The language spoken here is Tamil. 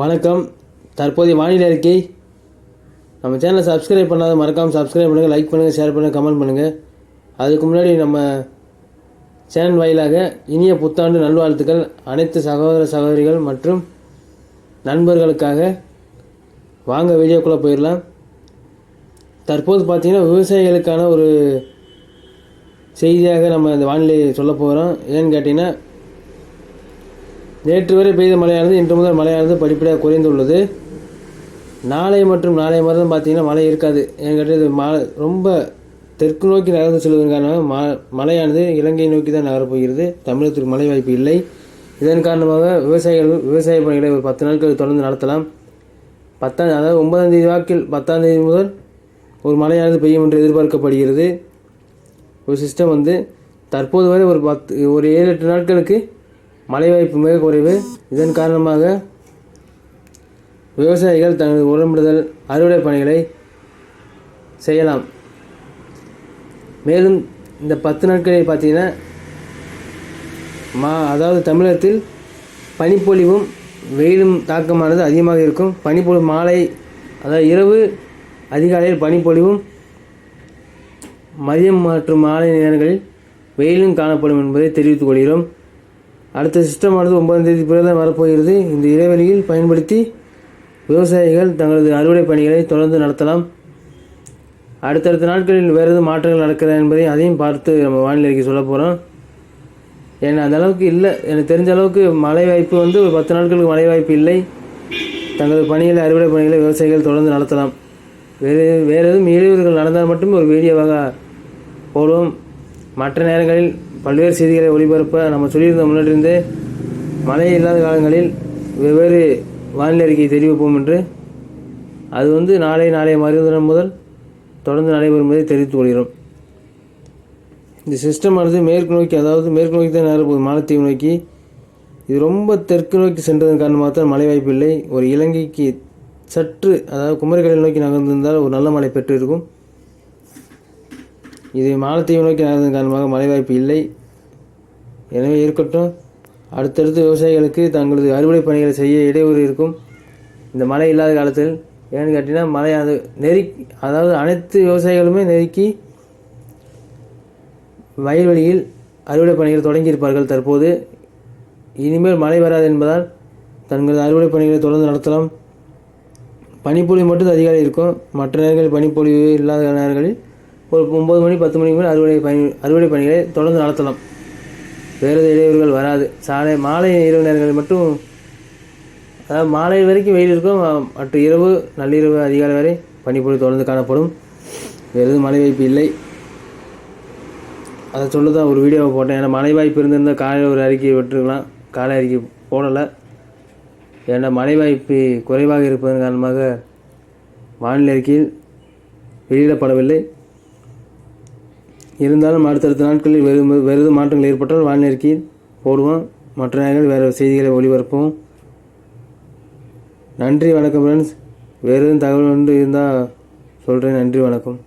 வணக்கம். தற்போதைய வானிலை அறிக்கை. நம்ம சேனலை சப்ஸ்கிரைப் பண்ணாத மறக்காமல் சப்ஸ்கிரைப் பண்ணுங்கள் லைக் பண்ணுங்கள் ஷேர் பண்ணுங்கள் கமெண்ட் பண்ணுங்கள் அதுக்கு முன்னாடி நம்ம சேனல் வாயிலாக இனிய புத்தாண்டு நல்வாழ்த்துக்கள். அனைத்து சகோதர சகோதரிகள் மற்றும் நண்பர்களுக்காக வாங்க வீடியோக்குள்ளே போயிடலாம். தற்போது பார்த்திங்கன்னா விவசாயிகளுக்கான ஒரு செய்தியாக நம்ம இந்த வானிலை சொல்ல போகிறோம் ஏன்னு கேட்டிங்கன்னா நேற்று வரை பெய்த மழையானது இன்று முதல் மழையானது படிப்படியாக குறைந்துள்ளது. நாளை மற்றும் நாளை மறுதான் பார்த்தீங்கன்னா மழை இருக்காது. ஏன்னு கேட்டால் இது மழை ரொம்ப தெற்கு நோக்கி நகர்ந்து செல்வதன் காரணமாக ம மழையானது இலங்கை நோக்கி தான் நகரப்போகிறது. தமிழகத்திற்கு மழை வாய்ப்பு இல்லை. இதன் காரணமாக விவசாயிகள் விவசாய பணிகளை ஒரு பத்து நாட்கள் தொடர்ந்து நடத்தலாம். பத்தாம் அதாவது ஒன்பதாம் தேதி வாக்கில் பத்தாம் தேதி முதல் ஒரு மழையானது பெய்யும் என்று எதிர்பார்க்கப்படுகிறது. ஒரு சிஸ்டம் வந்து தற்போது வரை ஒரு பத்து ஒரு ஏழு எட்டு நாட்களுக்கு மழை வாய்ப்பு மிக குறைவு. இதன் காரணமாக விவசாயிகள் தனது உரமிடுதல் அறுவடை பணிகளை செய்யலாம். மேலும் இந்த பத்து நாட்களில் பார்த்தீங்கன்னா மா அதாவது தமிழகத்தில் பனிப்பொழிவும் வெயிலும் தாக்கமானது அதிகமாக இருக்கும். பனிப்பொழிவு மாலை அதாவது இரவு அதிகாலையில் பனிப்பொழிவும் மதியம் மற்றும் மாலை நேரங்களில் வெயிலும் காணப்படும் என்பதை தெரிவித்துக் கொள்கிறோம். அடுத்த சிஸ்டமானது ஒன்பதாம் தேதி பிறகு வரப்போகிறது. இந்த இடைவெளியில் பயன்படுத்தி விவசாயிகள் தங்களது அறுவடை பணிகளை தொடர்ந்து நடத்தலாம். அடுத்தடுத்த நாட்களில் வேறு எதுவும் மாற்றங்கள் நடக்கிறதா என்பதை அதையும் பார்த்து நம்ம வானிலைக்கு சொல்ல போகிறோம் ஏன்னா அந்த அளவுக்கு இல்லை. எனக்கு தெரிஞ்ச அளவுக்கு மழை வாய்ப்பு வந்து ஒரு பத்து நாட்களுக்கு மழை வாய்ப்பு இல்லை. தங்களது பணிகளை அறுவடை பணிகளை விவசாயிகள் தொடர்ந்து நடத்தலாம். வேறு வேறு எதுவும் இடையூறுகள் நடந்தால் மட்டுமே ஒரு வீடியோவாக போடுவோம். மற்ற நேரங்களில் பல்வேறு செய்திகளை ஒளிபரப்ப நம்ம சொல்லியிருந்த முன்னாடியிருந்தே மழை இல்லாத காலங்களில் வெவ்வேறு வானிலை அறிக்கையை தெரிவிப்போம் என்று அது வந்து நாளை நாளை மறுதினம் முதல் தொடர்ந்து நடைபெறும் என்பதை தெரிவித்துக் கொள்கிறோம். இந்த சிஸ்டமானது மேற்கு நோக்கி அதாவது மேற்கு நோக்கி தான் நேரப்போகுது மாலத்தீவு நோக்கி. இது ரொம்ப தெற்கு நோக்கி சென்றதன் காரணமாக தான் மழை வாய்ப்பு இல்லை ஒரு இலங்கைக்கு சற்று அதாவது குமரிக்கடல் நோக்கி நகர்ந்திருந்தால் ஒரு நல்ல மழை பெற்று இருக்கும். இது மாலத்தீவு நோக்கி நகர்ந்ததன் காரணமாக மழை வாய்ப்பு இல்லை. எனவே இருக்கட்டும். அடுத்தடுத்து விவசாயிகளுக்கு தங்களது அறுவடை பணிகளை செய்ய இடையூறு இருக்கும். இந்த மழை இல்லாத காலத்தில் ஏன்னு கேட்டிங்கன்னா மழை அது நெருக்கி அதாவது அனைத்து விவசாயிகளுமே நெருக்கி வயல்வெளியில் அறுவடை பணிகள் தொடங்கியிருப்பார்கள் தற்போது. இனிமேல் மழை வராது என்பதால் தங்களது அறுவடை பணிகளை தொடர்ந்து நடத்தலாம். பனிப்பொழிவு மட்டும் அதிகாரி இருக்கும். மற்ற நேரங்களில் பனிப்பொழிவு இல்லாத நேரங்களில் ஒரு ஒம்பது மணி பத்து மணிக்கு மேலே அறுவடை பணி அறுவடை பணிகளை தொடர்ந்து நடத்தலாம். வேறு எதுவும் இடையூறுகள் வராது. சாலை மாலை இரவு நேரங்களில் மட்டும் அதாவது மாலை வரைக்கும் வெயில் இருக்கும். மற்ற இரவு நள்ளிரவு அதிகாலை வரை பனிப்பொழிவு தொடர்ந்து காணப்படும். வேறு எதுவும் மழை வாய்ப்பு இல்லை. அதை சொல்ல தான் ஒரு வீடியோவை போட்டேன். ஏன்னா மழை வாய்ப்பு இருந்திருந்தால் காலையில் ஒரு அறிக்கையை விட்டுருக்கலாம். காலை அறிக்கை போடலை. ஏன்னா மழை வாய்ப்பு குறைவாக இருப்பதன் காரணமாக வானிலை அறிக்கையில் வெளியிடப்படவில்லை. இருந்தாலும் அடுத்தடுத்த நாட்களில் வெறும் வேறு மாற்றங்கள் ஏற்பட்டால் வானிலை போடுவோம். மற்ற நேரங்கள் வேறு செய்திகளை ஒளிபரப்போம் நன்றி வணக்கம் ஃப்ரெண்ட்ஸ் வேறு எதுவும் தகவல் ஒன்று இருந்தால் சொல்கிறேன் நன்றி வணக்கம்.